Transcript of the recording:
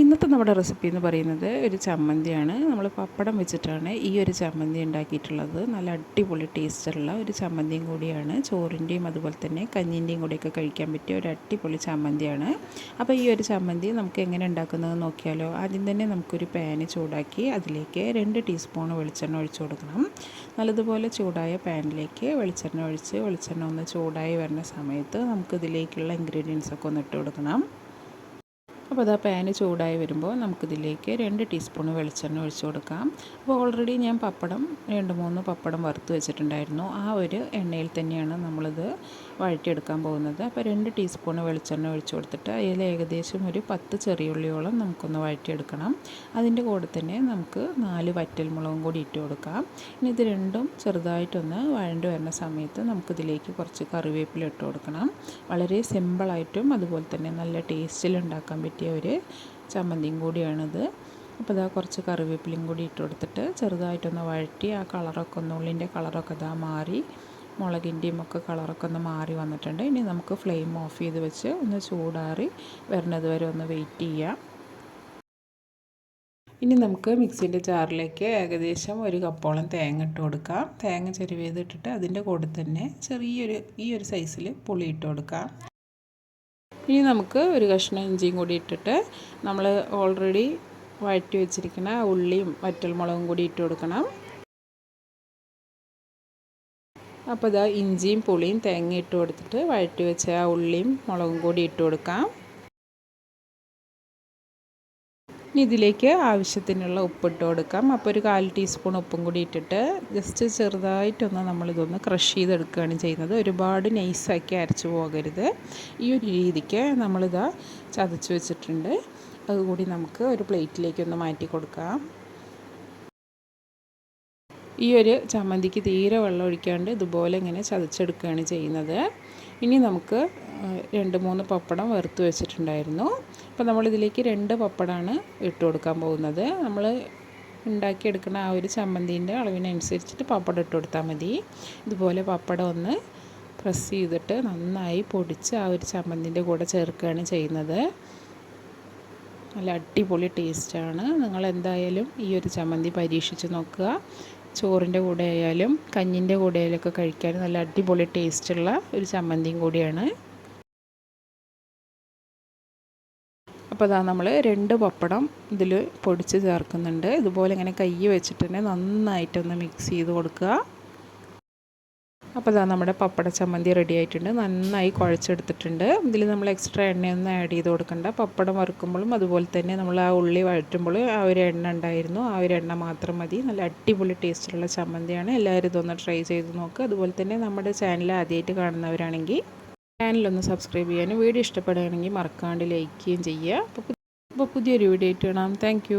ഇന്നത്തെ നമ്മുടെ റെസിപ്പി എന്ന് പറയുന്നത് ഒരു ചമ്മന്തിയാണ്. നമ്മൾ പപ്പടം വെച്ചിട്ടാണ് ഈ ഒരു ചമ്മന്തി ഉണ്ടാക്കിയിട്ടുള്ളത്. നല്ല അടിപൊളി ടേസ്റ്റുള്ള ഒരു ചമ്മന്തിയും കൂടിയാണ്. ചോറിന്റെയും അതുപോലെ തന്നെ കഞ്ഞിന്റെയും കൂടിയൊക്കെ കഴിക്കാൻ പറ്റിയ ഒരു അടിപൊളി ചമ്മന്തിയാണ്. അപ്പോൾ ഈ ഒരു ചമ്മന്തി നമുക്ക് എങ്ങനെ ഉണ്ടാക്കുന്നത് നോക്കിയാലോ? ആദ്യം തന്നെ നമുക്കൊരു പാന് ചൂടാക്കി അതിലേക്ക് രണ്ട് ടീസ്പൂൺ വെളിച്ചെണ്ണ ഒഴിച്ചു കൊടുക്കണം. നല്ലതുപോലെ ചൂടായ പാനിലേക്ക് വെളിച്ചെണ്ണ ഒഴിച്ച് വെളിച്ചെണ്ണ ഒന്ന് ചൂടായി വരുന്ന സമയത്ത് നമുക്കിതിലേക്കുള്ള ഇൻഗ്രീഡിയൻസൊക്കെ ഒന്ന് ഇട്ട് കൊടുക്കണം. അപ്പോൾ അതാ പാന് ചൂടായി വരുമ്പോൾ നമുക്കിതിലേക്ക് രണ്ട് ടീസ്പൂൺ വെളിച്ചെണ്ണ ഒഴിച്ചു കൊടുക്കാം. അപ്പോൾ ഓൾറെഡി ഞാൻ പപ്പടം രണ്ട് മൂന്ന് പപ്പടം വറുത്ത് വെച്ചിട്ടുണ്ടായിരുന്നു. ആ ഒരു എണ്ണയിൽ തന്നെയാണ് നമ്മളിത് വഴറ്റിയെടുക്കാൻ പോകുന്നത്. അപ്പോൾ രണ്ട് ടീസ്പൂൺ വെളിച്ചെണ്ണ ഒഴിച്ചു കൊടുത്തിട്ട് അതിൽ ഏകദേശം ഒരു പത്ത് ചെറിയുള്ളിയോളം നമുക്കൊന്ന് വഴറ്റിയെടുക്കണം. അതിന്റെ കൂടെ തന്നെ നമുക്ക് നാല് വറ്റൽമുളകും കൂടി ഇട്ട് കൊടുക്കാം. ഇനി ഇത് രണ്ടും ചെറുതായിട്ടൊന്ന് വഴണ്ട് വരുന്ന സമയത്ത് നമുക്കിതിലേക്ക് കുറച്ച് കറിവേപ്പില ഇട്ട് കൊടുക്കണം. വളരെ സിമ്പിളായിട്ടും അതുപോലെ തന്നെ നല്ല ടേസ്റ്റിൽ ഉണ്ടാക്കാൻ പറ്റിയ പറ്റിയ ഒരു ചമ്മന്തിയും കൂടിയാണിത്. അപ്പോൾ ഇതാ കുറച്ച് കറിവേപ്പിലയും കൂടി ഇട്ട് കൊടുത്തിട്ട് ചെറുതായിട്ടൊന്ന് വഴറ്റി ആ കളറൊക്കെ ഒന്ന് ഉള്ളിന്റെ കളറൊക്കെ ഇതാ മാറി മുളകിന്റെയും ഒക്കെ കളറൊക്കെ ഒന്ന് മാറി വന്നിട്ടുണ്ട്. ഇനി നമുക്ക് ഫ്ലെയിം ഓഫ് ചെയ്ത് വെച്ച് ഒന്ന് ചൂടാറി വരുന്നത് വരെ ഒന്ന് വെയിറ്റ് ചെയ്യാം. ഇനി നമുക്ക് മിക്സിന്റെ ജാറിലേക്ക് ഏകദേശം ഒരു കപ്പോളം തേങ്ങ ഇട്ട് കൊടുക്കാം. തേങ്ങ ചെരുവേതിട്ടിട്ട് അതിന്റെ കൂടെ തന്നെ ചെറിയൊരു ഈ ഒരു സൈസിൽ പുളി ഇട്ട് കൊടുക്കാം. ഇനി നമുക്ക് ഒരു കഷ്ണം ഇഞ്ചിയും കൂടി ഇട്ടിട്ട് നമ്മൾ ഓൾറെഡി വഴറ്റി വെച്ചിരിക്കുന്ന ഉള്ളിയും വറ്റൽമുളകും കൂടി ഇട്ട് കൊടുക്കണം. അപ്പോൾ ഇതാ ഇഞ്ചിയും പുളിയും തേങ്ങ ഇട്ട് കൊടുത്തിട്ട് വഴറ്റി വെച്ച ആ ഉള്ളിയും മുളകും കൂടി ഇട്ട് കൊടുക്കാം. ഇനി ഇതിലേക്ക് ആവശ്യത്തിനുള്ള ഉപ്പിട്ട് കൊടുക്കാം. അപ്പോൾ ഒരു കാൽ ടീസ്പൂൺ ഉപ്പും കൂടി ഇട്ടിട്ട് ജസ്റ്റ് ചെറുതായിട്ടൊന്ന് നമ്മളിതൊന്ന് ക്രഷ് ചെയ്തെടുക്കുകയാണ് ചെയ്യുന്നത്. ഒരുപാട് നൈസാക്കി അരച്ചു പോകരുത്. ഈ ഒരു രീതിക്ക് നമ്മളിതാ ചതച്ച് വെച്ചിട്ടുണ്ട്. അതുകൂടി നമുക്ക് ഒരു പ്ലേറ്റിലേക്ക് ഒന്ന് മാറ്റി കൊടുക്കാം. ഈ ഒരു ചമ്മന്തിക്ക് തീരെ വെള്ളം ഒഴിക്കാണ്ട് ഇതുപോലെ ഇങ്ങനെ ചതച്ചെടുക്കുകയാണ് ചെയ്യുന്നത്. ഇനി നമുക്ക് രണ്ട് മൂന്ന് പപ്പടം വറുത്ത് വെച്ചിട്ടുണ്ടായിരുന്നു. അപ്പോൾ നമ്മളിതിലേക്ക് രണ്ട് പപ്പടമാണ് ഇട്ട് കൊടുക്കാൻ പോകുന്നത്. നമ്മൾ ഉണ്ടാക്കിയെടുക്കുന്ന ആ ഒരു ചമ്മന്തിന്റെ അളവിനനുസരിച്ചിട്ട് പപ്പടം ഇട്ട് കൊടുത്താൽ മതി. ഇതുപോലെ പപ്പടം ഒന്ന് പ്രസ് ചെയ്തിട്ട് നന്നായി പൊടിച്ച് ആ ഒരു ചമ്മന്തിന്റെ കൂടെ ചേർക്കുകയാണ് ചെയ്യുന്നത്. നല്ല അടിപൊളി ടേസ്റ്റാണ്. നിങ്ങൾ എന്തായാലും ഈ ഒരു ചമ്മന്തി പരീക്ഷിച്ച് നോക്കുക. ചോറിന്റെ കൂടെ ആയാലും കഞ്ഞിന്റെ കൂടെ ആയാലും ഒക്കെ കഴിക്കാൻ നല്ല അടിപൊളി ടേസ്റ്റുള്ള ഒരു ചമ്മന്തിയും കൂടിയാണ്. അപ്പോൾ അതാ നമ്മൾ രണ്ട് പപ്പടം ഇതിൽ പൊടിച്ച് ചേർക്കുന്നുണ്ട്. ഇതുപോലെ ഇങ്ങനെ കൈ വെച്ചിട്ട് തന്നെ നന്നായിട്ടൊന്ന് മിക്സ് ചെയ്ത് കൊടുക്കുക. അപ്പോൾ ഇതാ നമ്മുടെ പപ്പട ചമ്മന്തി റെഡി ആയിട്ടുണ്ട്. നന്നായി കുഴച്ചെടുത്തിട്ടുണ്ട്. ഇതിൽ നമ്മൾ എക്സ്ട്രാ എണ്ണയൊന്നും ആഡ് ചെയ്ത് കൊടുക്കണ്ട. പപ്പടം വറുക്കുമ്പോഴും അതുപോലെ തന്നെ നമ്മൾ ആ ഉള്ളി വഴറ്റുമ്പോഴും ആ ഒരു എണ്ണ ഉണ്ടായിരുന്നു. ആ ഒരു എണ്ണ മാത്രം മതി. നല്ല അടിപൊളി ടേസ്റ്റുള്ള ചമ്മന്തിയാണ്. എല്ലാവരും ഇതൊന്ന് ട്രൈ ചെയ്ത് നോക്കുക അതുപോലെ തന്നെ നമ്മുടെ ചാനൽ ആദ്യമായിട്ട് കാണുന്നവരാണെങ്കിൽ ചാനലൊന്ന് സബ്സ്ക്രൈബ് ചെയ്യാനും വീഡിയോ ഇഷ്ടപ്പെടുകയാണെങ്കിൽ മറക്കാണ്ട് ലൈക്ക് ചെയ്യുക. അപ്പോൾ പുതിയൊരു വീഡിയോ ആയിട്ട് കാണാം. താങ്ക്